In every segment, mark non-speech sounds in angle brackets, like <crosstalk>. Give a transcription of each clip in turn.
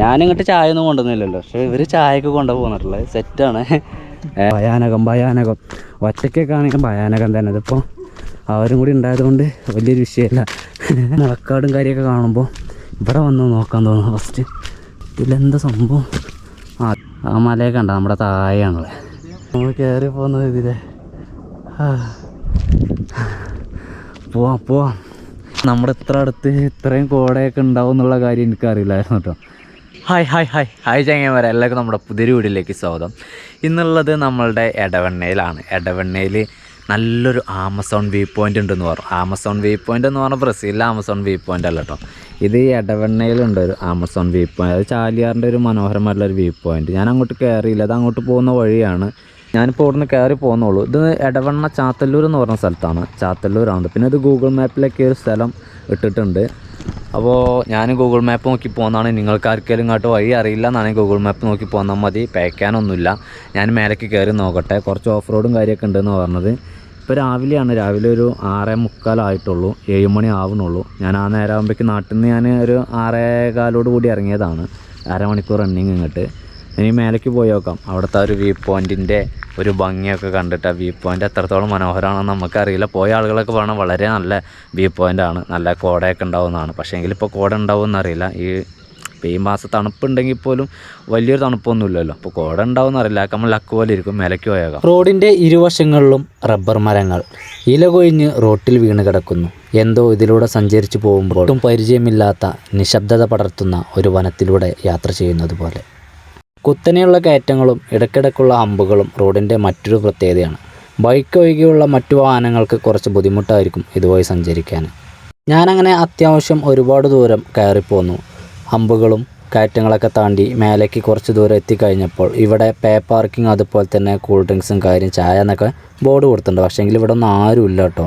ഞാനിങ്ങോട്ട് ചായ ഒന്നും കൊണ്ടുവന്നില്ലല്ലോ. പക്ഷെ ഇവർ ഇവർ ചായയൊക്കെ കൊണ്ടുപോകുന്നുള്ളത് സെറ്റാണ് <laughs> ഭയാനകം ഭയാനകം. ഒറ്റയ്ക്കൊക്കെ ആണെങ്കിൽ ഭയാനകം തന്നെ. ഇതിപ്പോൾ അവരും കൂടി ഉണ്ടായതുകൊണ്ട് വലിയൊരു വിഷയമല്ല മുളക്കാടും <laughs> കാര്യമൊക്കെ കാണുമ്പോൾ ഇവിടെ വന്ന് നോക്കാൻ തോന്നുന്നു. ഫസ്റ്റ് ഇതിലെന്താ സംഭവം? ആ ആ മലയൊക്കെ ഉണ്ടോ നമ്മുടെ താഴെയാണല്ലേ നമ്മൾ കയറി പോകുന്നത് ഇതിലെ. പോവാം പോവാം. നമ്മുടെ ഇത്ര അടുത്ത് ഇത്രയും കോടയൊക്കെ ഉണ്ടാവും എന്നുള്ള കാര്യം എനിക്കറിയില്ലായിരുന്നു കേട്ടോ. ഹായ് ഹായ് ഹായ് ഹായ് ചങ്ങന്മാരെ എല്ലാവർക്കും നമ്മുടെ പുതിയൊരു വീടിലേക്ക് സ്വാഗതം. ഇന്നുള്ളത് നമ്മളുടെ എടവണ്ണയിലാണ്. എടവണ്ണയിൽ നല്ലൊരു ആമസോൺ വ്യൂ പോയിന്റ് ഉണ്ടെന്ന് പറഞ്ഞു. ആമസോൺ വ്യൂ പോയിന്റ് എന്ന് പറഞ്ഞാൽ ബ്രസീലിലെ ആമസോൺ വ്യൂ പോയിന്റ് അല്ല കേട്ടോ ഇത് ഈ എടവെണ്ണയിലുണ്ട് ഒരു ആമസോൺ വ്യൂ പോയിന്റ് അത് ചാലിയാറിന്റെ ഒരു മനോഹരമായിട്ടുള്ള ഒരു വ്യൂ പോയിന്റ് ഞാൻ അങ്ങോട്ട് കയറിയില്ല അത് അങ്ങോട്ട് പോകുന്ന വഴിയാണ്. ഞാനിപ്പോൾ ഇവിടുന്ന് കയറി പോകുന്നുള്ളൂ ഇത് എടവണ്ണ ചാത്തല്ലൂർ എന്ന് പറഞ്ഞ സ്ഥലത്താണ്. ചാത്തല്ലൂരാണ്. പിന്നെ ഇത് ഗൂഗിൾ മാപ്പിലൊക്കെ ഒരു സ്ഥലം ഇട്ടിട്ടുണ്ട്. അപ്പോൾ ഞാൻ ഗൂഗിൾ മാപ്പ് നോക്കി പോകുന്നതാണ് നിങ്ങൾക്ക് ആർക്കെങ്കിലും ഇങ്ങോട്ട് വഴി അറിയില്ല എന്നാണെങ്കിൽ ഗൂഗിൾ മാപ്പ് നോക്കി പോന്നാൽ മതി. പേക്കാനൊന്നുമില്ല. ഞാൻ മേലേക്ക് കയറി നോക്കട്ടെ. കുറച്ച് ഓഫ് റോഡും കാര്യമൊക്കെ ഉണ്ടെന്ന് പറഞ്ഞത്. ഇപ്പോൾ രാവിലെയാണ്. രാവിലെ ഒരു ആറേ മുക്കാലായിട്ടുള്ളൂ ഏഴ് മണി ആവുന്നുള്ളൂ. ഞാൻ ആ നേരം നാട്ടിൽ നിന്ന് ഞാൻ ഒരു ആറേ കാലോട് കൂടി ഇറങ്ങിയതാണ്. അരമണിക്കൂർ റണ്ണിങ് ഇങ്ങോട്ട്. ഇനി മേലേക്ക് പോയി നോക്കാം. അവിടുത്തെ ഒരു വ്യൂ പോയിന്റിന്റെ ഒരു ഭംഗിയൊക്കെ കണ്ടിട്ട് ആ വ്യൂ പോയിന്റ് എത്രത്തോളം മനോഹരമാണെന്ന് നമുക്കറിയില്ല. പോയ ആളുകളൊക്കെ പറഞ്ഞാൽ വളരെ നല്ല വ്യൂ പോയിന്റാണ് നല്ല കോടയൊക്കെ ഉണ്ടാവുന്നതാണ് പക്ഷേ എങ്കിൽ ഇപ്പോൾ കോട ഉണ്ടാവുമെന്നറിയില്ല ഈ ഇപ്പോൾ ഈ മാസം തണുപ്പുണ്ടെങ്കിൽ പോലും വലിയൊരു തണുപ്പൊന്നുമില്ലല്ലോ അപ്പോൾ കോട ഉണ്ടാവുമെന്ന് അറിയില്ല. നമ്മൾ ലക്ക് പോലെ ഇരിക്കും. മേലേക്ക് പോയേക്കാം റോഡിന്റെ ഇരുവശങ്ങളിലും റബ്ബർ മരങ്ങൾ. ഇല കൊഴിഞ്ഞ് റോട്ടിൽ വീണ് കിടക്കുന്നു. എന്തോ ഇതിലൂടെ സഞ്ചരിച്ചു പോകുമ്പോൾ ഒട്ടും പരിചയമില്ലാത്ത നിശബ്ദത പടർത്തുന്ന ഒരു വനത്തിലൂടെ യാത്ര ചെയ്യുന്നത് പോലെ. കുത്തനെയുള്ള കയറ്റങ്ങളും ഇടയ്ക്കിടയ്ക്കുള്ള ഹമ്പുകളും റോഡിന്റെ മറ്റൊരു പ്രത്യേകതയാണ്. ബൈക്ക് ഒഴികെയുള്ള മറ്റു വാഹനങ്ങൾക്ക് കുറച്ച് ബുദ്ധിമുട്ടായിരിക്കും ഇതുവഴി സഞ്ചരിക്കാൻ. ഞാനങ്ങനെ അത്യാവശ്യം ഒരുപാട് ദൂരം കയറിപ്പോന്നു. ഹമ്പുകളും കയറ്റങ്ങളൊക്കെ താണ്ടി മേലേക്ക് കുറച്ച് ദൂരം എത്തിക്കഴിഞ്ഞപ്പോൾ ഇവിടെ പേ പാർക്കിംഗ് അതുപോലെ തന്നെ കൂൾ ഡ്രിങ്ക്സും കാര്യം ചായ എന്നൊക്കെ ബോർഡ് കൊടുത്തിട്ടുണ്ട്. പക്ഷേങ്കിൽ ഇവിടെ ഒന്നും ആരുമില്ല കേട്ടോ.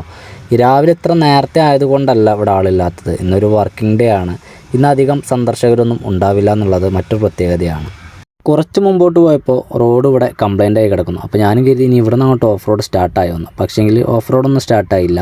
രാവിലെ ഇത്ര നേരത്തെ ആയതുകൊണ്ടല്ല ഇവിടെ ആളില്ലാത്തത്. ഇന്നൊരു വർക്കിംഗ് ഡേ ആണ്. ഇന്ന് അധികം സന്ദർശകരൊന്നും ഉണ്ടാവില്ല എന്നുള്ളത് മറ്റൊരു പ്രത്യേകതയാണ്. കുറച്ച് മുമ്പോട്ട് പോയപ്പോൾ റോഡ് ഇവിടെ കംപ്ലൈന്റ് ആയി കിടക്കുന്നു. അപ്പോൾ ഞാനും കരുതി ഇനി ഇവിടെ നിന്ന് അങ്ങോട്ട് ഓഫ് റോഡ് സ്റ്റാർട്ടായി വന്നു പക്ഷേങ്കിൽ ഓഫ് റോഡൊന്നും സ്റ്റാർട്ടായില്ല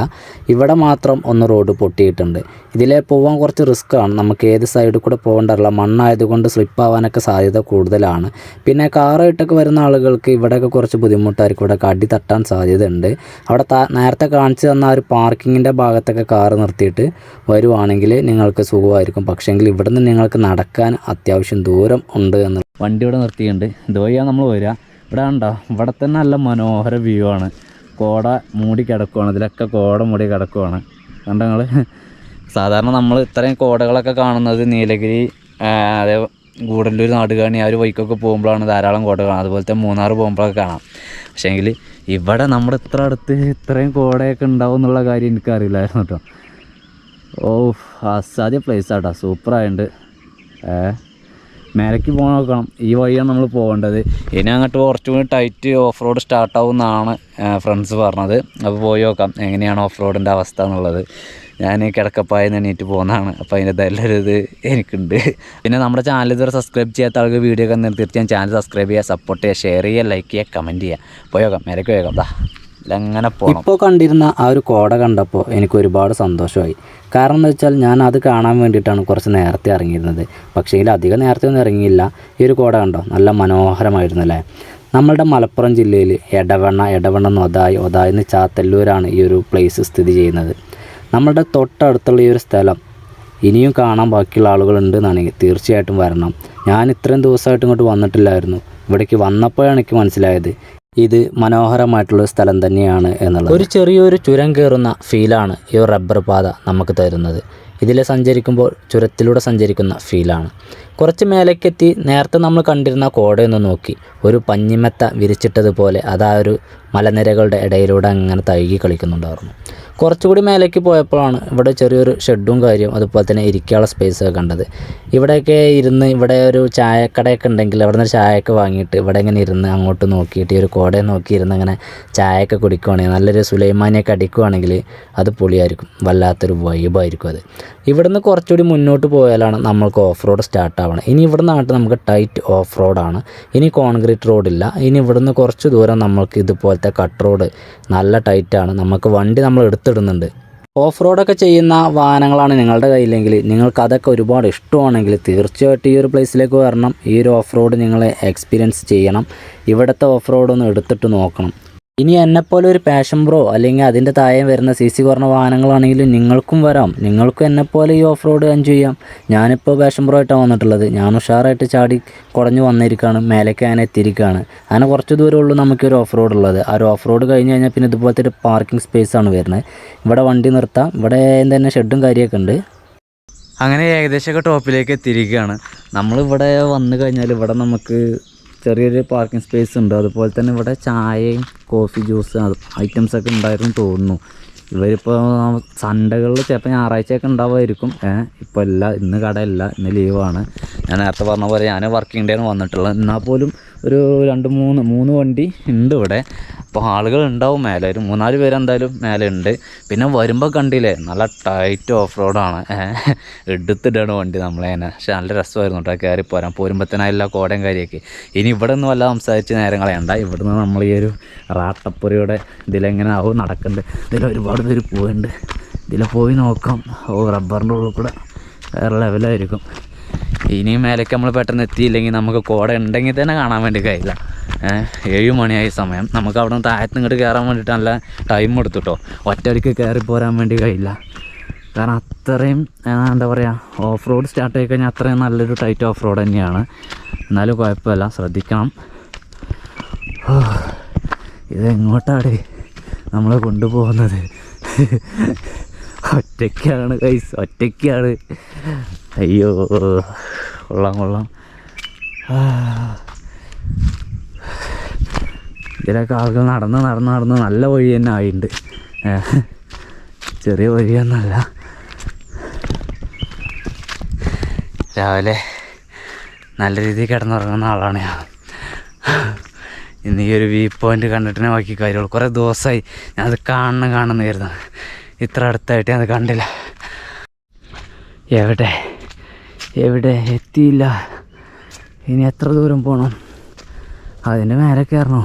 ഇവിടെ മാത്രം ഒന്ന് റോഡ് പൊട്ടിയിട്ടുണ്ട്. ഇതിലെ പോകാൻ കുറച്ച് റിസ്ക് ആണ്. നമുക്ക് ഏത് സൈഡിൽ കൂടെ പോകേണ്ടതല്ല. മണ്ണായതുകൊണ്ട് സ്ലിപ്പ് ആവാനൊക്കെ സാധ്യത കൂടുതലാണ്. പിന്നെ കാറായിട്ടൊക്കെ വരുന്ന ആളുകൾക്ക് ഇവിടെയൊക്കെ കുറച്ച് ബുദ്ധിമുട്ടായിരിക്കും. ഇവിടെ അടി തട്ടാൻ സാധ്യതയുണ്ട്. അവിടെ നേരത്തെ കാണിച്ചു തന്ന ആ ഒരു പാർക്കിങ്ങിന്റെ ഭാഗത്തൊക്കെ കാറ് നിർത്തിയിട്ട് വരുവാണെങ്കിൽ നിങ്ങൾക്ക് സുഖമായിരിക്കും. പക്ഷേങ്കിൽ ഇവിടെ നിന്ന് നിങ്ങൾക്ക് നടക്കാൻ അത്യാവശ്യം ദൂരം ഉണ്ട് എന്ന് വണ്ടി ഇവിടെ നിർത്തിയിട്ടുണ്ട്. ഇതുവഴിയാണ് നമ്മൾ വരിക ഇവിടെ ഉണ്ടോ ഇവിടെ തന്നെ നല്ല മനോഹര വ്യൂ ആണ്. കോട മൂടി കിടക്കുവാണ്. ഇതിലൊക്കെ കോട മൂടി കിടക്കുവാണ്. കണ്ടോ നിങ്ങൾ സാധാരണ നമ്മൾ ഇത്രയും കോടകളൊക്കെ കാണുന്നത് നീലഗിരി അതേ ഗൂഡല്ലൂർ നാടുകാണി ആ ഒരു വഴിക്കൊക്കെ പോകുമ്പോഴാണ് ധാരാളം കോട കാണാം അതുപോലത്തെ മൂന്നാർ പോകുമ്പോഴൊക്കെ കാണാം. പക്ഷേ പക്ഷേങ്കിൽ ഇവിടെ നമ്മുടെ ഇത്ര അടുത്ത് ഇത്രയും കോടയൊക്കെ ഉണ്ടാവും എന്നുള്ള കാര്യം എനിക്കറിയില്ലായിരുന്നു കേട്ടോ. ഓ അസാധ്യ പ്ലേസ് ആട്ടോ. സൂപ്പറായിട്ടുണ്ട് ഏ? മേലേക്ക് പോകാൻ നോക്കണം. ഈ വഴിയാണ് നമ്മൾ പോകേണ്ടത്. ഇനി അങ്ങോട്ട് കുറച്ചും കൂടി ടൈറ്റ് ഓഫ് റോഡ് സ്റ്റാർട്ടാവും എന്നാണ് ഫ്രണ്ട്സ് പറഞ്ഞത്. അപ്പോൾ പോയി നോക്കാം എങ്ങനെയാണ് ഓഫ് റോഡിന്റെ അവസ്ഥ എന്നുള്ളത്. ഞാൻ കിടക്കപ്പായ എണീറ്റ് പോകുന്നതാണ്. അപ്പോൾ അതിന്റെ നല്ലൊരു ഇത് എനിക്കുണ്ട്. പിന്നെ നമ്മുടെ ചാനൽ ഇതുവരെ സബ്സ്ക്രൈബ് ചെയ്യാത്ത ആൾക്ക് വീഡിയോ ഒക്കെ നിർത്തിയിട്ട് തീർച്ചയായും ചാനൽ സബ്സ്ക്രൈബ് ചെയ്യുക സപ്പോർട്ട് ചെയ്യുക ഷെയർ ചെയ്യുക ലൈക്ക് ചെയ്യുക കമന്റ് ചെയ്യുക. പോയി നോക്കാം മേലേക്ക് പോയി നോക്കാം പോകണം ഇപ്പോൾ കണ്ടിരുന്ന ആ ഒരു കോട കണ്ടപ്പോൾ എനിക്ക് ഒരുപാട് സന്തോഷമായി. കാരണം എന്താ വെച്ചാൽ ഞാൻ അത് കാണാൻ വേണ്ടിയിട്ടാണ് കുറച്ച് നേരത്തെ ഇറങ്ങിയിരുന്നത്. പക്ഷേ ഇതിൽ അധികം നേരത്തെ ഒന്നും ഇറങ്ങിയില്ല. ഈ ഒരു കോട കണ്ടോ? നല്ല മനോഹരമായിരുന്നു അല്ലേ? നമ്മളുടെ മലപ്പുറം ജില്ലയിൽ എടവണ്ണ എടവണ്ണ ഒതായി ഒതായിന്ന് ചാത്തല്ലൂരാണ് ഈ ഒരു പ്ലേസ് സ്ഥിതി ചെയ്യുന്നത്. നമ്മളുടെ തൊട്ടടുത്തുള്ള ഈ ഒരു സ്ഥലം ഇനിയും കാണാൻ ബാക്കിയുള്ള ആളുകളുണ്ട് എന്നാണെങ്കിൽ തീർച്ചയായിട്ടും വരണം. ഞാൻ ഇത്രയും ദിവസമായിട്ട് ഇങ്ങോട്ട് വന്നിട്ടില്ലായിരുന്നു. ഇവിടേക്ക് വന്നപ്പോഴാണ് എനിക്ക് മനസ്സിലായത്. ഇത് മനോഹരമായിട്ടുള്ള സ്ഥലം തന്നെയാണ് എന്നുള്ളത്. ഒരു ചെറിയൊരു ചുരം കയറുന്ന ഫീലാണ് ഈ റബ്ബർ പാത നമുക്ക് തരുന്നത്. ഇതിൽ സഞ്ചരിക്കുമ്പോൾ ചുരത്തിലൂടെ സഞ്ചരിക്കുന്ന ഫീലാണ് കുറച്ച് മേലേക്കെത്തി നേരത്തെ നമ്മൾ കണ്ടിരുന്ന കോടയൊന്ന് നോക്കി. ഒരു പഞ്ഞിമെത്ത വിരിച്ചിട്ടതുപോലെ അതാ ഒരു മലനിരകളുടെ ഇടയിലൂടെ അങ്ങനെ തഴുകി കളിക്കുന്നുണ്ടായിരുന്നു. കുറച്ചുകൂടി മേലേക്ക് പോയപ്പോഴാണ് ഇവിടെ ചെറിയൊരു ഷെഡും കാര്യം അതുപോലെ തന്നെ ഇരിക്കാനുള്ള സ്പേസ് ഒക്കെ കണ്ടത്. ഇവിടെയൊക്കെ ഇരുന്ന് ഇവിടെ ഒരു ചായക്കടയൊക്കെ ഉണ്ടെങ്കിൽ അവിടെ നിന്ന് ചായയൊക്കെ വാങ്ങിയിട്ട് ഇവിടെ ഇങ്ങനെ ഇരുന്ന് അങ്ങോട്ട് നോക്കിയിട്ട് ഈ ഒരു കോടയെ നോക്കി ഇരുന്ന് അങ്ങനെ ചായയൊക്കെ കുടിക്കുവാണെങ്കിൽ നല്ലൊരു സുലൈമാനിയൊക്കെ അടിക്കുവാണെങ്കിൽ അത് പൊളിയായിരിക്കും. വല്ലാത്തൊരു വൈബായിരിക്കും അത്. ഇവിടുന്ന് കുറച്ചുകൂടി മുന്നോട്ട് പോയാലാണ് നമ്മൾക്ക് ഓഫ് റോഡ് സ്റ്റാർട്ട് ആവണം. ഇനി ഇവിടെ നിന്നാട്ട് നമുക്ക് ടൈറ്റ് ഓഫ് റോഡാണ് ഇനി കോൺക്രീറ്റ് റോഡില്ല ഇനി ഇവിടുന്ന് കുറച്ച് ദൂരം നമ്മൾക്ക് ഇതുപോലത്തെ കട്ട് റോഡ് നല്ല ടൈറ്റാണ് നമുക്ക് വണ്ടി നമ്മൾ എടുത്തിടുന്നുണ്ട്. ഓഫ് റോഡൊക്കെ ചെയ്യുന്ന വാഹനങ്ങളാണ് നിങ്ങളുടെ കയ്യിലെങ്കിൽ നിങ്ങൾക്ക് അതൊക്കെ ഒരുപാട് ഇഷ്ടമാണെങ്കിൽ തീർച്ചയായിട്ടും ഈ ഒരു പ്ലേസിലേക്ക് വരണം. ഈ ഒരു ഓഫ് റോഡ് നിങ്ങൾ എക്സ്പീരിയൻസ് ചെയ്യണം. ഇവിടുത്തെ ഓഫ് റോഡ് ഒന്ന് എടുത്തിട്ട് നോക്കണം. ഇനി എന്നെപ്പോലെ ഒരു പാഷൻ ബ്രോ അല്ലെങ്കിൽ അതിന്റെ താഴെ വരുന്ന സി സി കുറഞ്ഞ വാഹനങ്ങളാണെങ്കിലും നിങ്ങൾക്കും വരാം. നിങ്ങൾക്കും എന്നെപ്പോലെ ഈ ഓഫ് റോഡ് എൻജോയ് ചെയ്യാം. ഞാനിപ്പോൾ പാഷൻ ബ്രോ ആയിട്ടാണ് വന്നിട്ടുള്ളത്. ഞാൻ ഉഷാറായിട്ട് ചാടി കുടഞ്ഞു വന്നിരിക്കുകയാണ് മേലേക്ക് അങ്ങനെ എത്തിയിരിക്കുകയാണ് അങ്ങനെ കുറച്ച് ദൂരമേ ഉള്ളൂ നമുക്കൊരു ഓഫ് റോഡ് ഉള്ളത്. ആ ഒരു ഓഫ് റോഡ് കഴിഞ്ഞ് കഴിഞ്ഞാൽ പിന്നെ ഇതുപോലത്തെ ഒരു പാർക്കിംഗ് സ്പേസ് ആണ് വരുന്നത്. ഇവിടെ വണ്ടി നിർത്താം. ഇവിടെ തന്നെ ഷെഡും കാര്യമൊക്കെ ഉണ്ട്. അങ്ങനെ ഏകദേശമൊക്കെ ടോപ്പിലേക്ക് എത്തിയിരിക്കുകയാണ്. നമ്മളിവിടെ വന്നു കഴിഞ്ഞാൽ ഇവിടെ നമുക്ക് ചെറിയൊരു പാർക്കിംഗ് സ്പേസ് ഉണ്ട്. അതുപോലെ തന്നെ ഇവിടെ ചായയും കോഫി ജ്യൂസ് ഐറ്റംസ് ഒക്കെ ഉണ്ടായിരുന്നു തോന്നുന്നു. ഇവരിപ്പോൾ സൺഡേകളിൽ ചിലപ്പോൾ ഞായറാഴ്ചയൊക്കെ ഉണ്ടാവുമായിരിക്കും. ഇപ്പോൾ ഇല്ല. ഇന്ന് കടയില്ല. ഇന്ന് ലീവാണ് ഞാൻ നേരത്തെ പറഞ്ഞ പോലെ ഞാൻ വർക്കിംഗ് ഡേ ആണ് വന്നിട്ടുള്ളത്. എന്നാൽ പോലും ഒരു രണ്ട് മൂന്ന് മൂന്ന് വണ്ടി ഉണ്ട് ഇവിടെ അപ്പോൾ ആളുകൾ ഉണ്ടാവും മേലെ. ഒരു മൂന്നാൽ പേര് എന്തായാലും മേലെ ഉണ്ട് പിന്നെ വരുമ്പോൾ കണ്ടില്ലേ നല്ല ടൈറ്റ് ഓഫ് റോഡാണ് എടുത്തിട്ടാണ് വണ്ടി നമ്മളെ തന്നെ. പക്ഷെ നല്ല രസമായിരുന്നു കേട്ടോ കയറി പോരാൻ. പോരുമ്പത്തേനായാലും എല്ലാ കോടയും കാര്യമൊക്കെ ഇനി ഇവിടെ നിന്ന് വല്ല സംസാരിച്ച് നേരം കളയണ്ട. ഇവിടുന്ന് നമ്മൾ ഈ ഒരു റാട്ടപ്പുരയുടെ ഇതിലെങ്ങനെ ആവും നടക്കുന്നുണ്ട് ഇതിൽ ഒരുപാട് പേര് പോയിട്ടുണ്ട് ഇതിൽ പോയി നോക്കാം. ഓ റബ്ബറിന്റെ ഉള്ളിൽ കൂടെ വേറെ ലെവലായിരിക്കും ഇനിയും മേലേക്ക് നമ്മൾ പെട്ടെന്ന് എത്തിയില്ലെങ്കിൽ നമുക്ക് കോട ഉണ്ടെങ്കിൽ തന്നെ കാണാൻ വേണ്ടി കഴിയില്ല. ഏഴ് മണിയായ സമയം. നമുക്ക് അവിടെ നിന്ന് താഴത്ത് ഇങ്ങോട്ട് കയറാൻ വേണ്ടിയിട്ട് നല്ല ടൈം എടുത്തുട്ടോ ഒറ്റയടിക്ക് കയറി പോരാൻ വേണ്ടി കഴിയില്ല. കാരണം അത്രയും എന്താ പറയുക ഓഫ് റോഡ് സ്റ്റാർട്ട് ആയി കഴിഞ്ഞാൽ അത്രയും നല്ലൊരു ടൈറ്റ് ഓഫ് റോഡ് തന്നെയാണ്. എന്നാലും കുഴപ്പമില്ല. ശ്രദ്ധിക്കണം. ഇതെങ്ങോട്ടാണ് ഇത് എങ്ങോട്ടാണ് നമ്മളെ കൊണ്ടുപോകുന്നത്? ഒറ്റയ്ക്കാണ് കൈസ് ഒറ്റയ്ക്കാണ്. അയ്യോ കൊള്ളാം കൊള്ളാം. ഇതിലൊക്കെ ആളുകൾ നടന്ന് നടന്ന് നടന്ന് നല്ല വഴി തന്നെ ആയിട്ടുണ്ട്. ചെറിയ വഴിയൊന്നല്ല രാവിലെ നല്ല രീതിയിൽ കിടന്നുറങ്ങുന്ന ആളാണ് ഞാൻ. ഇന്ന് ഈ ഒരു വ്യൂ പോയിന്റ് കണ്ടിട്ട് തന്നെ ബാക്കി കാര്യമുള്ളൂ. കുറേ ദിവസമായി ഞാനത് കാണണം കാണുന്നതായിരുന്നു ഇത്ര അടുത്തായിട്ട് അത് കണ്ടില്ല. എവിടെ? എവിടെ എത്തിയില്ല. ഇനി എത്ര ദൂരം പോകണം അതിന്റെ മേലെ കയറണോ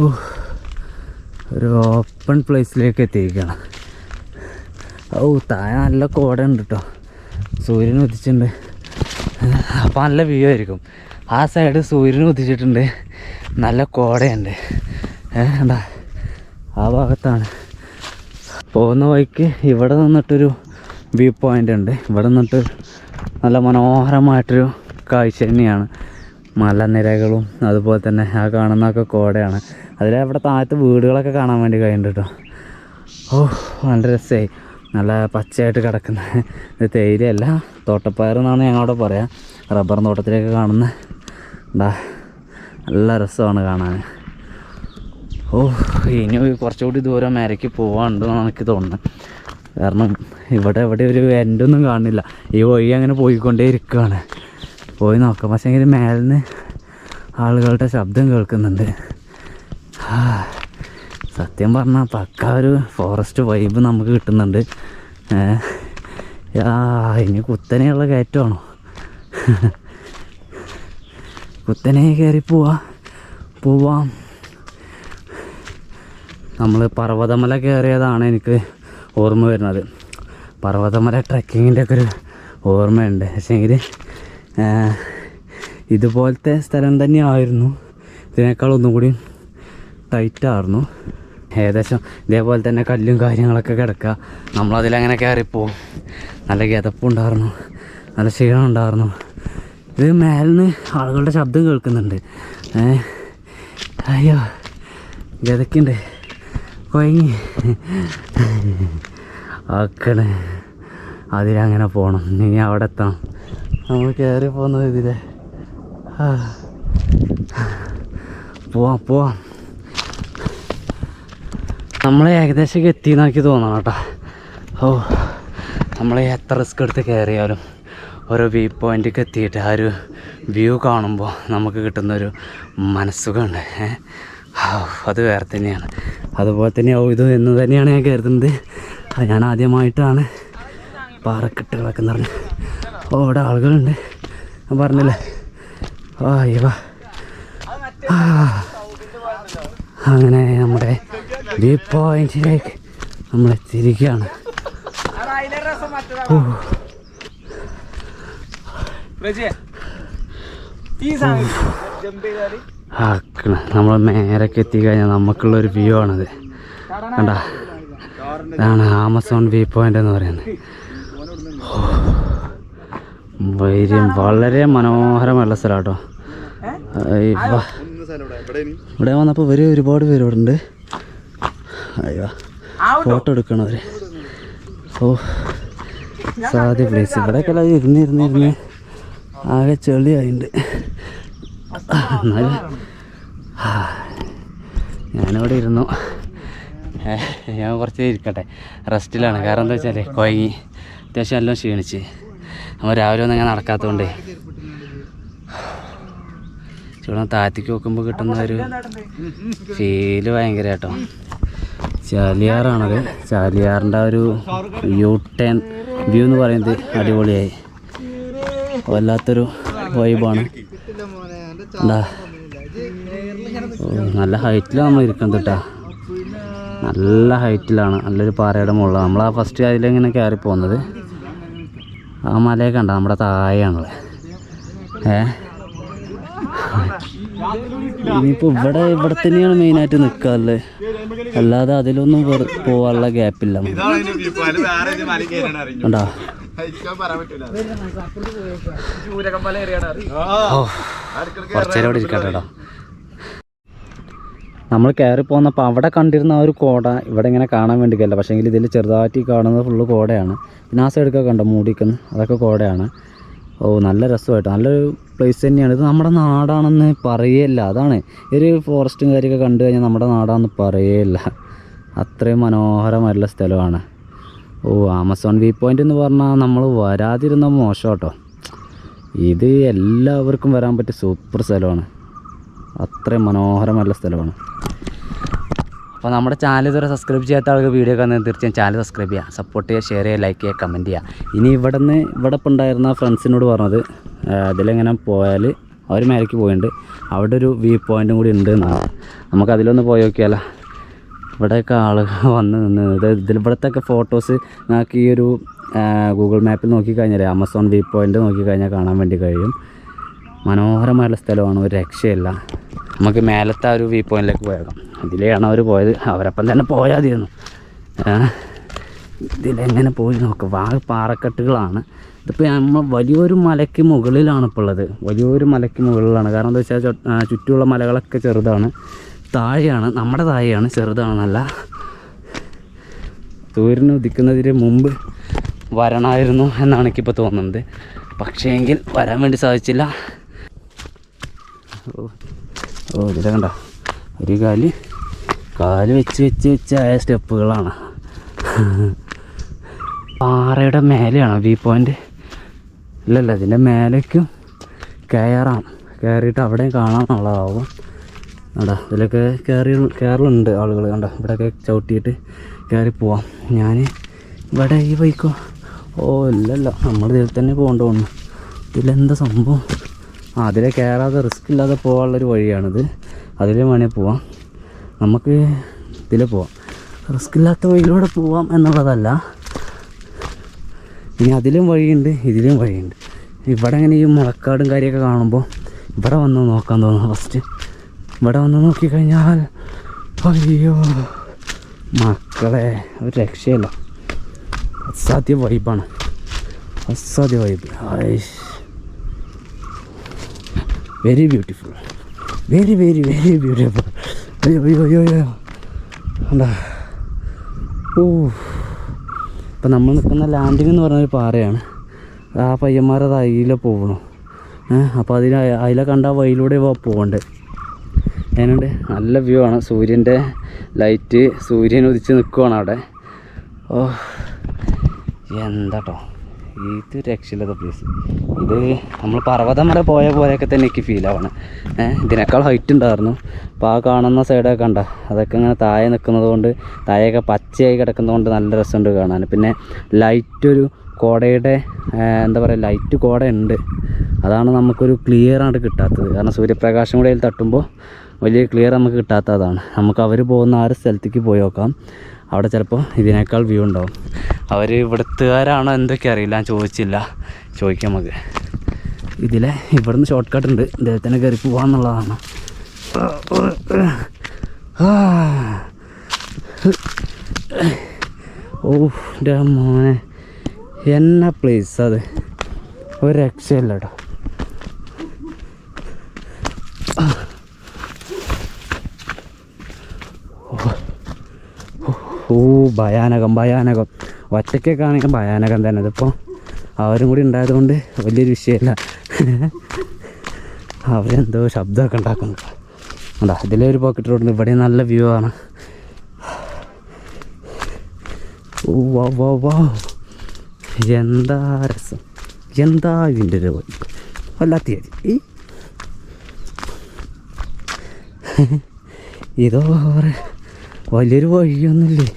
ഓ ഒരു ഓപ്പൺ പ്ലേസിലേക്ക് എത്തിയിരിക്കണം. ഓ താഴെ നല്ല കോട ഉണ്ട് കേട്ടോ സൂര്യൻ ഉദിച്ചിട്ടുണ്ട്. അപ്പം നല്ല വ്യൂ ആയിരിക്കും. ആ സൈഡ് സൂര്യൻ ഉദിച്ചിട്ടുണ്ട്. നല്ല കോടയുണ്ട്. ഏഹ് ആ ഭാഗത്താണ്. പോകുന്ന വഴിക്ക് ഇവിടെ നിന്നിട്ടൊരു വ്യൂ പോയിന്റ് ഉണ്ട്. ഇവിടെ നിന്നിട്ട് നല്ല മനോഹരമായിട്ടൊരു കാഴ്ച തന്നെയാണ്. മലനിരകളും അതുപോലെ തന്നെ ആ കാണുന്നതൊക്കെ കോടയാണ്. അതിൽ അവിടെ താഴത്ത് വീടുകളൊക്കെ കാണാൻ വേണ്ടി കഴിയുന്നുണ്ട് കേട്ടോ ഓ നല്ല രസമായി. നല്ല പച്ചയായിട്ട് കിടക്കുന്ന ഇത് തേയിലയല്ല തോട്ടപ്പയർ എന്നാണ് ഞങ്ങളവിടെ പറയാം. റബ്ബർ തോട്ടത്തിലേക്ക് കാണുന്ന എന്താ നല്ല രസമാണ് കാണാൻ ഓ ഇനി കുറച്ചുകൂടി ദൂരം മേരയ്ക്ക് പോകാനുണ്ടെന്നാണ് എനിക്ക് തോന്നുന്നത്. കാരണം ഇവിടെ എവിടെ ഒരു എന്റൊന്നും കാണുന്നില്ല ഈ വഴി അങ്ങനെ പോയിക്കൊണ്ടേ ഇരിക്കുകയാണ് പോയി നോക്കാം. പക്ഷേ എങ്കിൽ നിന്ന് ആളുകളുടെ ശബ്ദം കേൾക്കുന്നുണ്ട്. സത്യം പറഞ്ഞാൽ പക്ക ഒരു ഫോറസ്റ്റ് വൈബ് നമുക്ക് കിട്ടുന്നുണ്ട്. ഇനി കുത്തനെയുള്ള കയറ്റമാണോ? കുത്തനെ കയറി പോവാ പോവാം. നമ്മൾ പർവതമല കയറിയതാണ് എനിക്ക് ഓർമ്മ വരുന്നത്. പർവതമല ട്രക്കിങ്ങിന്റെ ഒക്കെ ഒരു ഓർമ്മയുണ്ട്. പക്ഷേങ്കിൽ ഇതുപോലത്തെ സ്ഥലം തന്നെയായിരുന്നു. ഇതിനേക്കാൾ ഒന്നും കൂടി ടൈറ്റായിരുന്നു ഏകദേശം ഇതേപോലെ തന്നെ കല്ലും കാര്യങ്ങളൊക്കെ കിടക്കുക. നമ്മളതിലങ്ങനെ കയറിപ്പോവും. നല്ല കിതപ്പുണ്ടായിരുന്നു നല്ല ക്ഷീണം ഉണ്ടായിരുന്നു ഇത് മേലിന്ന് ആളുകളുടെ ശബ്ദം കേൾക്കുന്നുണ്ട്. ഏ അയ്യോ ഗതക്കുണ്ട് കൊയങ്ങി ആക്കണേ അതിലങ്ങനെ പോകണം ഇനി അവിടെ എത്തണം. നമ്മൾ കയറി പോകുന്നത് ഇതിലെ. പോവാം പോവാം. നമ്മൾ ഏകദേശം എത്തി നോക്കി തോന്നണം കേട്ടോ. ഓ നമ്മൾ എത്ര റിസ്ക് എടുത്ത് കയറിയാലും ഓരോ വ്യൂ പോയിന്റിലേക്ക് എത്തിയിട്ട് ആ ഒരു വ്യൂ കാണുമ്പോൾ നമുക്ക് കിട്ടുന്നൊരു മനസ്സുഖമുണ്ട് അത് വേറെ തന്നെയാണ്. അതുപോലെ തന്നെ ഇത് എന്ന് തന്നെയാണ് ഞാൻ കരുതുന്നത്. അത് ഞാൻ ആദ്യമായിട്ടാണ് പാറക്കെട്ടുകളൊക്കെ എന്ന് പറഞ്ഞു ഓ ഇവിടെ ആളുകളുണ്ട്. ഞാൻ പറഞ്ഞില്ലേ? ആ ഇവ. അങ്ങനെ നമ്മുടെ വ്യൂ പോയിന്റിലേക്ക് നമ്മൾ എത്തിയിരിക്കുകയാണ്. ആക്കണ നമ്മൾ മേലേക്ക് എത്തിക്കഴിഞ്ഞാൽ നമുക്കുള്ളൊരു വ്യൂ ആണത്. കണ്ട? ഇതാണ് ആമസോൺ വ്യൂ പോയിന്റ് എന്ന് പറയുന്നത്. വൈര്യം വളരെ മനോഹരമുള്ള സ്ഥലം കേട്ടോ ഇവിടെ വന്നപ്പോൾ വരും ഒരുപാട് പേര് ഇവിടെ ഉണ്ട് അയ്യോ ഫോട്ടോ എടുക്കണവർ ഓ സാധ്യ പ്ലേസ് ഇവിടെയൊക്കെ എല്ലാം ഇരുന്നിരുന്നിരുന്ന് ഇരുന്ന് ഇരുന്ന് ആകെ ചെളിയായിട്ടുണ്ട് എന്നാലും ഞാനിവിടെ ഇരുന്നു. ഞാൻ കുറച്ച് ഇരിക്കട്ടെ. റെസ്റ്റിലാണ്. കാരണം എന്താ വെച്ചാൽ കുഴങ്ങി അത്യാവശ്യം എല്ലാം ക്ഷീണിച്ച്. നമ്മൾ രാവിലെ ഒന്നും ഞാൻ നടക്കാത്തതുകൊണ്ട് ചൂടാൻ താഴ്ത്തിക്ക് നോക്കുമ്പോൾ കിട്ടുന്ന ഒരു ഫീൽ ഭയങ്കര കേട്ടോ ചാലിയാറാണത്. ചാലിയാറിന്റെ ആ ഒരു യു ടേൺ വ്യൂ എന്ന് പറയുന്നത് അടിപൊളിയായി. വല്ലാത്തൊരു വൈബാണ് എന്താ? നല്ല ഹൈറ്റിലാണ് നമ്മൾ ഇരിക്കുന്നത് കേട്ടോ നല്ല ഹൈറ്റിലാണ് നല്ലൊരു പാറയുടെ മുകളിലാണ്. നമ്മൾ ആ ഫസ്റ്റ് അതിലിങ്ങനെ കയറി പോകുന്നത് ആ മലയൊക്കെ കണ്ട? നമ്മുടെ താഴെയാണുള്ളത് ഏ? ഇനിയിപ്പോൾ ഇവിടെ ഇവിടെ തന്നെയാണ് മെയിനായിട്ട് നിൽക്കാറുള്ളത് അല്ലാതെ അതിലൊന്നും പോകാനുള്ള ഗ്യാപ്പില്ല കണ്ടാ ഓ. കുറച്ച് നേരം ഇവിടെ ഇരിക്കട്ടെ കേട്ടോ നമ്മൾ കയറി പോന്നപ്പോൾ അവിടെ കണ്ടിരുന്ന ആ ഒരു കോട ഇവിടെ ഇങ്ങനെ കാണാൻ വേണ്ടി വേണ്ടിക്കല്ല പക്ഷേ ഇതിൽ ചെറുതായിട്ട് കാണുന്നത് ഫുള്ള് കോടയാണ്. പിന്നെ ആ സൈഡൊക്കെ കണ്ടോ? മൂടിക്കുന്നു അതൊക്കെ കോടയാണ്. ഓ നല്ല രസമായിട്ട്. നല്ലൊരു പ്ലേസ് തന്നെയാണ്. ഇത് നമ്മുടെ നാടാണെന്ന് പറയേയില്ല. അതാണ്. ഒരു ഫോറസ്റ്റും കാര്യമൊക്കെ കണ്ടു കഴിഞ്ഞാൽ നമ്മുടെ നാടാണെന്ന് പറയേയില്ല. അത്രയും മനോഹരമായിട്ടുള്ള സ്ഥലമാണ്. ഓ ആമസോൺ വ്യൂ പോയിന്റ് എന്ന് പറഞ്ഞാൽ നമ്മൾ വരാതിരുന്ന മോശം കേട്ടോ. ഇത് എല്ലാവർക്കും വരാൻ പറ്റിയ സൂപ്പർ സ്ഥലമാണ്. അത്രയും മനോഹരമായിട്ടുള്ള സ്ഥലമാണ്. അപ്പോൾ നമ്മുടെ ചാനൽ ഇതുവരെ സബ്സ്ക്രൈബ് ചെയ്യാത്ത ആൾക്ക് വീഡിയോ കാണുന്നത് തീർച്ചയായും ചാനൽ സബ്സ്ക്രൈബ് ചെയ്യുക സപ്പോർട്ട് ചെയ്യുക ഷെയർ ചെയ്യുക ലൈക്ക് ചെയ്യുക കമന്റ് ചെയ്യുക ഇനി ഇവിടെ നിന്ന് ഇവിടെ ഉണ്ടായിരുന്ന ഫ്രണ്ട്സിനോട് പറഞ്ഞത് അതിലെങ്ങനെ പോയാൽ അവർ മേലേക്ക് പോയിട്ടുണ്ട് അവിടെ ഒരു വ്യൂ പോയിന്റും കൂടി ഉണ്ട് എന്നാണ് നമുക്ക് അതിലൊന്ന് പോയി നോക്കിയാലോ. ഇവിടെയൊക്കെ ആളുകൾ വന്ന് നിന്ന് ഇത് ഇതിൽ ഇവിടുത്തെ ഫോട്ടോസ് നമുക്ക് ഈ ഒരു ഗൂഗിൾ മാപ്പിൽ നോക്കിക്കഴിഞ്ഞാൽ ആമസോൺ വ്യൂ പോയിന്റ് നോക്കിക്കഴിഞ്ഞാൽ കാണാൻ വേണ്ടി കഴിയും. മനോഹരമായുള്ള സ്ഥലമാണ് ഒരു രക്ഷയില്ല. നമുക്ക് മേലത്തെ ഒരു വ്യൂ പോയിന്റിലേക്ക് പോയേക്കാം. ഇതിലെയാണ് അവർ പോയത്. അവരപ്പം തന്നെ ഏ? ഇതിലെങ്ങനെ പോയി നോക്കാം. വാഗ് പാറക്കെട്ടുകളാണ്. ഇതിപ്പോൾ നമ്മൾ വലിയൊരു മലയ്ക്ക് മുകളിലാണ് ഇപ്പോൾ ഉള്ളത്. വലിയൊരു മലയ്ക്ക് മുകളിലാണ്. കാരണം എന്താ വെച്ചാൽ ചുറ്റുമുള്ള മലകളൊക്കെ ചെറുതാണ്. താഴെയാണ് നമ്മുടെ താഴെയാണ് ചെറുതാണെന്നല്ല. സൂര്യന് ഉദിക്കുന്നതിന് മുമ്പ് വരണമായിരുന്നു എന്നാണ് എനിക്കിപ്പോൾ തോന്നുന്നത്. പക്ഷേ എങ്കിൽ വരാൻ വേണ്ടി സാധിച്ചില്ല. ഓ ഇതിലെ കണ്ട? ഒരു കാൽ കാൽ വെച്ച് വെച്ച് വെച്ച് ആയ സ്റ്റെപ്പുകളാണ്. പാറയുടെ മേലെയാണ് വ്യൂ പോയിന്റ് ഇല്ലല്ല ഇതിന്റെ മേലേക്കും കയറാം. കയറിയിട്ട് അവിടെയും കാണാമെന്നുള്ളതാവും കണ്ടാ? ഇതിലൊക്കെ കയറി കയറലുണ്ട് ആളുകൾ കണ്ടോ? ഇവിടെയൊക്കെ ചവിട്ടിയിട്ട് കയറി പോവാം. ഞാൻ ഇവിടെ ഈ ബൈക്കോ ഓ ഇല്ലല്ല നമ്മൾ ഇതിൽ തന്നെ പോകേണ്ട ഇതിലെന്താ സംഭവം? അതിലെ കയറാതെ റിസ്ക് ഇല്ലാതെ പോകാനുള്ളൊരു വഴിയാണിത്. അതിൽ വേണേൽ പോവാം. നമുക്ക് ഇതിൽ പോവാം. റിസ്ക് ഇല്ലാത്ത വഴിയിലൂടെ പോവാം എന്നുള്ളതല്ല. ഇനി അതിലും വഴിയുണ്ട് ഇതിലും വഴിയുണ്ട്. ഇവിടെ ഇങ്ങനെ ഈ മുളക്കാടും കാര്യമൊക്കെ കാണുമ്പോൾ ഇവിടെ വന്ന് നോക്കാൻ തോന്നുന്നു ഫസ്റ്റ് ഇവിടെ വന്ന് നോക്കിക്കഴിഞ്ഞാൽ അയ്യോ മക്കളെ ഒരു രക്ഷയല്ല. അസാധ്യ വൈബാണ് അസാധ്യ vibe very beautiful very very very beautiful അയ്യോ അയ്യോ അയ്യോ അയ്യോ കണ്ടാ? ഓ ഇപ്പം നമ്മൾ നിൽക്കുന്ന ലാൻഡിങ് എന്ന് പറഞ്ഞൊരു പാറയാണ്. ആ പയ്യന്മാരത് അതിലെ പോകണം അപ്പോൾ അതിൽ അതിലെ കണ്ട ആ വഴിയിലൂടെ പോകണ്ടേ അതിനുണ്ട് നല്ല വ്യൂ ആണ്. സൂര്യന്റെ ലൈറ്റ് സൂര്യൻ ഉദിച്ച് നിൽക്കുവാണ് അവിടെ. ഓ എന്താട്ടോ? ഇത് രക്ഷയില്ലാത്ത പ്ലേസ് ഇത് നമ്മൾ പർവതം വരെ പോയ പോലെയൊക്കെ തന്നെ എനിക്ക് ഏഹ് ഇതിനേക്കാൾ ഹൈറ്റ് ഉണ്ടായിരുന്നു. അപ്പോൾ ആ കാണുന്ന സൈഡൊക്കെ കണ്ട? അതൊക്കെ ഇങ്ങനെ താഴെ നിൽക്കുന്നത് കൊണ്ട് താഴെയൊക്കെ പച്ചയായി കിടക്കുന്നതുകൊണ്ട് നല്ല രസമുണ്ട് കാണാൻ. പിന്നെ ലൈറ്റ് ഒരു കോടയുടെ എന്താ പറയുക ലൈറ്റ് കോട ഉണ്ട്. അതാണ് നമുക്കൊരു ക്ലിയർ ആയിട്ട് കിട്ടാത്തത്. കാരണം സൂര്യപ്രകാശം കൂടെ തട്ടുമ്പോൾ വലിയ ക്ലിയർ നമുക്ക് കിട്ടാത്തതാണ്. നമുക്ക് അവർ പോകുന്ന ആ ഒരു സ്ഥലത്തേക്ക് പോയി നോക്കാം. അവിടെ ചിലപ്പോൾ ഇതിനേക്കാൾ വ്യൂ ഉണ്ടാവും. അവർ ഇവിടുത്തുകാരാണോ എന്തൊക്കെ അറിയില്ല ചോദിച്ചില്ല. ചോദിക്കാം നമുക്ക്. ഇതിലെ ഇവിടുന്ന് ഷോർട്ട് കട്ട് ഉണ്ട്. ഇദ്ദേഹത്തിനെ കയറി പോവാന്നുള്ളതാണ് ആ. ഓ എന്റെ മോനെ. എന്നാ പ്ലേസ് അത്? ഒരു രക്ഷയില്ല കേട്ടോ ഓ ഭയാനകം ഭയാനകം. ഒറ്റയ്ക്കൊക്കെ ആണെങ്കിൽ ഭയാനകം തന്നെ. അതിപ്പോൾ അവരും കൂടി ഉണ്ടായതുകൊണ്ട് വലിയൊരു വിഷയമല്ല അവരെന്തോ ശബ്ദമൊക്കെ ഉണ്ടാക്കുന്നു. ഉണ്ടാ ഇതിലെ ഒരു പോക്കറ്റ് റോഡ് ഇവിടെ നല്ല വ്യൂ ആണ്. വാ വാ വാ എന്താ രസം? എന്താ ഇതിന്റെ ഒരു വല്ലാത്ത. ഈ ഇതോ വലിയൊരു വഴിയൊന്നുമില്ലേ?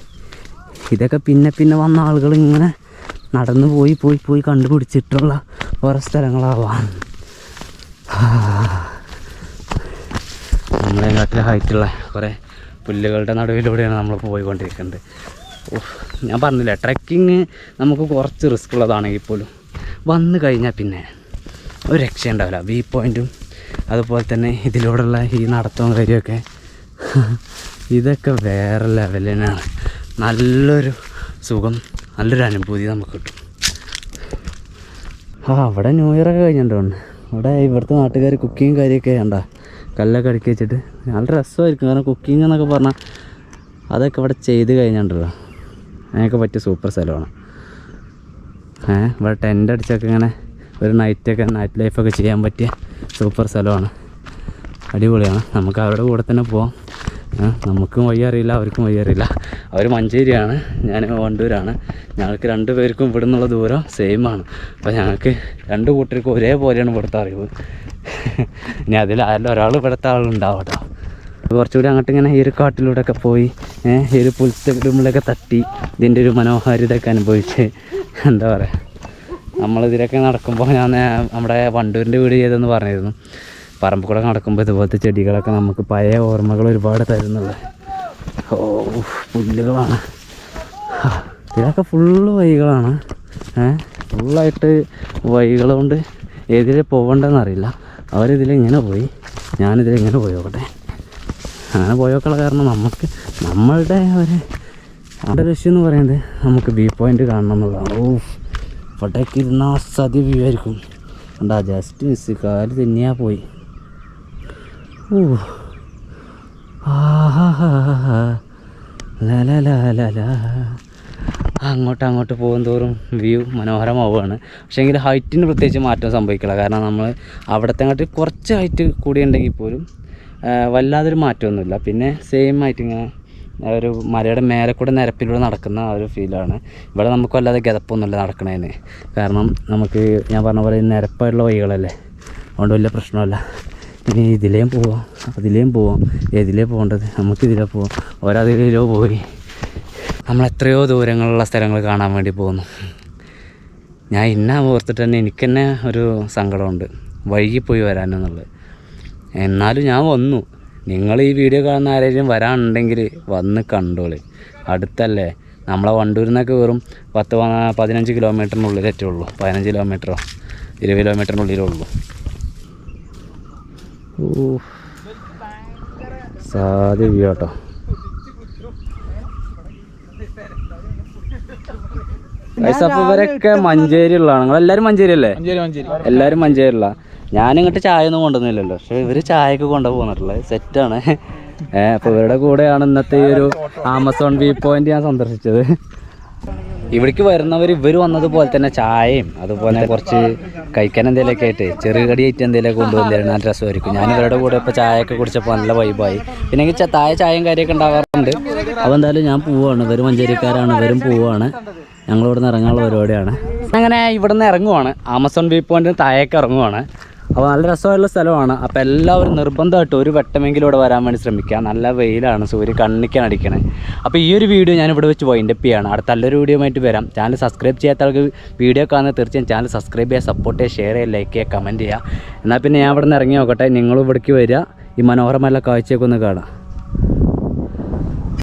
ഇതൊക്കെ പിന്നെ പിന്നെ വന്ന ആളുകൾ ഇങ്ങനെ നടന്നു പോയി പോയി പോയി കണ്ടുപിടിച്ചിട്ടുള്ള ഓരോ സ്ഥലങ്ങളാവാം. നമ്മളെ നാട്ടിലെ ഹൈറ്റുള്ള കുറേ പുല്ലുകളുടെ നടുവിലൂടെയാണ് നമ്മൾ പോയിക്കൊണ്ടിരിക്കുന്നത്. ഞാൻ പറഞ്ഞില്ല ട്രക്കിങ് നമുക്ക് കുറച്ച് റിസ്ക് ഉള്ളതാണെങ്കിൽ പോലും വന്നു കഴിഞ്ഞാൽ പിന്നെ ഒരു രക്ഷയുണ്ടാവില്ല വ്യൂ പോയിന്റും അതുപോലെ തന്നെ ഇതിലൂടെയുള്ള ഈ നടത്തവും കാര്യമൊക്കെ ഇതൊക്കെ വേറെ ലെവൽ തന്നെയാണ് നല്ലൊരു സുഖം നല്ലൊരു അനുഭൂതി നമുക്ക് കിട്ടും. ആ അവിടെ ന്യൂ ഇയർ ഒക്കെ കഴിഞ്ഞിട്ടുണ്ട് അവിടെ ഇവിടുത്തെ നാട്ടുകാർ കുക്കിങ് കാര്യമൊക്കെ വേണ്ട കല്ലൊക്കെ അടുക്കി വെച്ചിട്ട്. നല്ല രസമായിരിക്കും. കാരണം കുക്കിംഗ് എന്നൊക്കെ പറഞ്ഞാൽ അതൊക്കെ ഇവിടെ ചെയ്ത് കഴിഞ്ഞിട്ടുണ്ടല്ലോ. അതിനൊക്കെ പറ്റിയ സൂപ്പർ സ്ഥലമാണ്. ഏഹ് ഇവിടെ ടെന്റ് അടിച്ചൊക്കെ ഇങ്ങനെ ഒരു നൈറ്റൊക്കെ നൈറ്റ് ലൈഫൊക്കെ ചെയ്യാൻ പറ്റിയ സൂപ്പർ സ്ഥലമാണ്. അടിപൊളിയാണ്. നമുക്ക് അവരുടെ കൂടെ തന്നെ പോവാം. നമുക്കും വഴി അവർക്കും വഴി അവർ മഞ്ചേരിയാണ് ഞാൻ വണ്ടൂരാണ്. ഞങ്ങൾക്ക് രണ്ട് പേർക്കും ഇവിടെ നിന്നുള്ള ദൂരം സെയിമാണ് അപ്പോൾ ഞങ്ങൾക്ക് രണ്ട് കൂട്ടർക്കും ഒരേപോലെയാണ് ഇവിടുത്തെ അറിവ്. ഇനി അതിൽ ആരെല്ലാം ഒരാൾ ഇവിടുത്തെ ആളുണ്ടാവും കേട്ടോ കുറച്ചുകൂടി അങ്ങോട്ട് ഇങ്ങനെ ഈ കാട്ടിലൂടെ ഒക്കെ പോയി ഈ ഒരു പുൽത്തടുമ്പിലൊക്കെ തട്ടി ഇതിന്റെ ഒരു മനോഹാരിതയൊക്കെ അനുഭവിച്ച് എന്താ പറയുക നമ്മളിതിലൊക്കെ നടക്കുമ്പോൾ ഞാൻ നമ്മുടെ വണ്ടൂരിന്റെ വീട് ചെയ്തെന്ന് പറഞ്ഞിരുന്നു. പറമ്പ് കൂടെ നടക്കുമ്പോൾ ഇതുപോലത്തെ ചെടികളൊക്കെ നമുക്ക് പഴയ ഓർമ്മകൾ ഒരുപാട് തരുന്നുള്ളത് ഓ പുല്ലുകളാണ്. ഇതൊക്കെ ഫുള്ള് വഴികളാണ്. ഏ ഫുള്ളായിട്ട് വഴികളുകൊണ്ട് ഏതിലെ പോകണ്ടെന്ന് അറിയില്ല അവരിതിലിങ്ങനെ പോയി ഞാനിതിലിങ്ങനെ പോയി നോക്കട്ടെ. അങ്ങനെ പോയോക്കുള്ള കാരണം നമുക്ക് നമ്മളുടെ ഒരു നമ്മുടെ ലക്ഷ്യം എന്ന് പറയുന്നത് നമുക്ക് വ്യൂ പോയിന്റ് കാണണം എന്നുള്ളതാണ്. ഓ ഇവിടേക്ക് ഇരുന്നാൽ സതി വ്യൂ ആയിരിക്കും. ഉണ്ടാ ജസ്റ്റ് മിസ് കാൽ തന്നെയാ പോയി. ഓ അങ്ങോട്ട് അങ്ങോട്ട് പോകും തോറും വ്യൂ മനോഹരമാവുകയാണ്. പക്ഷേ എങ്കിൽ ഹൈറ്റിന് പ്രത്യേകിച്ച് മാറ്റം സംഭവിക്കില്ല. കാരണം നമ്മൾ അവിടത്തെ അങ്ങോട്ട് കുറച്ച് ഹൈറ്റ് കൂടിയുണ്ടെങ്കിൽ പോലും വല്ലാതൊരു മാറ്റമൊന്നുമില്ല. പിന്നെ സെയിം ആയിട്ട് ഇങ്ങനെ ഒരു മലയുടെ മേലെ കൂടെ നിരപ്പിലൂടെ നടക്കുന്ന ഒരു ഫീലാണ് ഇവിടെ നമുക്ക് വല്ലാതെ ഗതപ്പൊന്നുമില്ല നടക്കണതിന് കാരണം നമുക്ക് ഞാൻ പറഞ്ഞ പോലെ നിരപ്പായിട്ടുള്ള വഴികളല്ലേ? അതുകൊണ്ട് വലിയ പ്രശ്നമല്ല. ഇനി ഇതിലേയും പോവാം. അതിലേയും പോവാം. ഏതിലേ പോകേണ്ടത്? നമുക്കിതിലേ പോവാം. ഓരോ പോയി. നമ്മൾ എത്രയോ ദൂരങ്ങളുള്ള സ്ഥലങ്ങൾ കാണാൻ വേണ്ടി പോകുന്നു. ഞാൻ ഇന്ന ഓർത്തിട്ട് തന്നെ എനിക്ക് തന്നെ ഒരു സങ്കടമുണ്ട്. വൈകി പോയി വരാനെന്നുള്ളത്. എന്നാലും ഞാൻ വന്നു. നിങ്ങൾ ഈ വീഡിയോ കാണുന്ന ആരെങ്കിലും വരാനുണ്ടെങ്കിൽ വന്ന് കണ്ടോളി. അടുത്തല്ലേ നമ്മളെ വണ്ടൂരിൽ നിന്നൊക്കെ വെറും പത്ത് പതിനഞ്ച് കിലോമീറ്ററിനുള്ളിലേറ്റേ ഉള്ളൂ പതിനഞ്ച് കിലോമീറ്ററോ ഇരുപത് കിലോമീറ്ററിനുള്ളിലേ ഉള്ളൂ. സാധ്യ വ്യൂ കേട്ടോ ഇവരൊക്കെ മഞ്ചേരിയുള്ളതാണ് നിങ്ങൾ എല്ലാവരും മഞ്ചേരി അല്ലേ എല്ലാരും മഞ്ചേരി എല്ലാവരും മഞ്ചേരിയുള്ള ഞാൻ ഇങ്ങോട്ട് ചായ ഒന്നും കൊണ്ടുവന്നില്ലല്ലോ. പക്ഷെ ഇവർ ചായയൊക്കെ കൊണ്ടുപോകുന്നുള്ളത് സെറ്റാണ്. ഏഹ് അപ്പൊ ഇവരുടെ കൂടെയാണ് ഇന്നത്തെ ഈ ഒരു ആമസോൺ വ്യൂ പോയിന്റ് ഞാൻ സന്ദർശിച്ചത്. ഇവിടേക്ക് വരുന്നവർ ഇവർ വന്നതുപോലെ തന്നെ ചായയും അതുപോലെ കുറച്ച് കഴിക്കാൻ എന്തെങ്കിലുമൊക്കെ ആയിട്ട് ചെറിയ കടിയായിട്ട് എന്തെങ്കിലുമൊക്കെ കൊണ്ടുവന്നിരുന്നു നല്ല രസമായിരിക്കും ഞാൻ ഇവരുടെ കൂടെ ഇപ്പോൾ ചായയൊക്കെ കുടിച്ചപ്പോൾ നല്ല വൈബായി പിന്നെ താഴെ ചായയും കാര്യമൊക്കെ ഉണ്ടാവാറുണ്ട്. അപ്പോൾ എന്തായാലും ഞാൻ പോവാണ്. ഇവർ മഞ്ചേരിക്കാരാണ്. ഇവരും പോവാണ്. ഞങ്ങളിവിടെ നിന്ന് ഇറങ്ങാനുള്ള പരിപാടിയാണ്. അങ്ങനെ ഇവിടെ നിന്ന് ഇറങ്ങുവാണ്. ആമസോൺ വ്യൂ പോയിന്റിന് താഴേക്ക് ഇറങ്ങുവാണ്. അപ്പോൾ നല്ല രസമായുള്ള സ്ഥലമാണ്. അപ്പോൾ എല്ലാവരും നിർബന്ധമായിട്ട് ഒരു വട്ടമെങ്കിലും ഇവിടെ വരാൻ വേണ്ടി ശ്രമിക്കുക. നല്ല വെയിലാണ്. സൂര്യ കണ്ണിക്കാൻ അടിക്കണേ. അപ്പോൾ ഈ ഒരു വീഡിയോ ഞാൻ ഇവിടെ വെച്ച് വൈൻഡപ്പ് ചെയ്യാണ്. അടുത്ത നല്ലൊരു വീഡിയോ ആയിട്ട് വരാം. ചാനൽ സബ്സ്ക്രൈബ് ചെയ്യാത്ത ആൾക്ക് വീഡിയോ കാണുന്നത് തീർച്ചയായും ചാനൽ സബ്സ്ക്രൈബ് ചെയ്യുക സപ്പോർട്ട് ചെയ്യുക ഷെയർ ചെയ്യുക ലൈക്ക് ചെയ്യുക കമന്റ് ചെയ്യുക. എന്നാൽ പിന്നെ ഞാൻ ഇവിടെ നിന്ന് ഇറങ്ങി നോക്കട്ടെ. നിങ്ങളും ഇവിടേക്ക് വരിക. ഈ മനോഹരമായ കാഴ്ചയൊക്കെ ഒന്ന് കാണാം.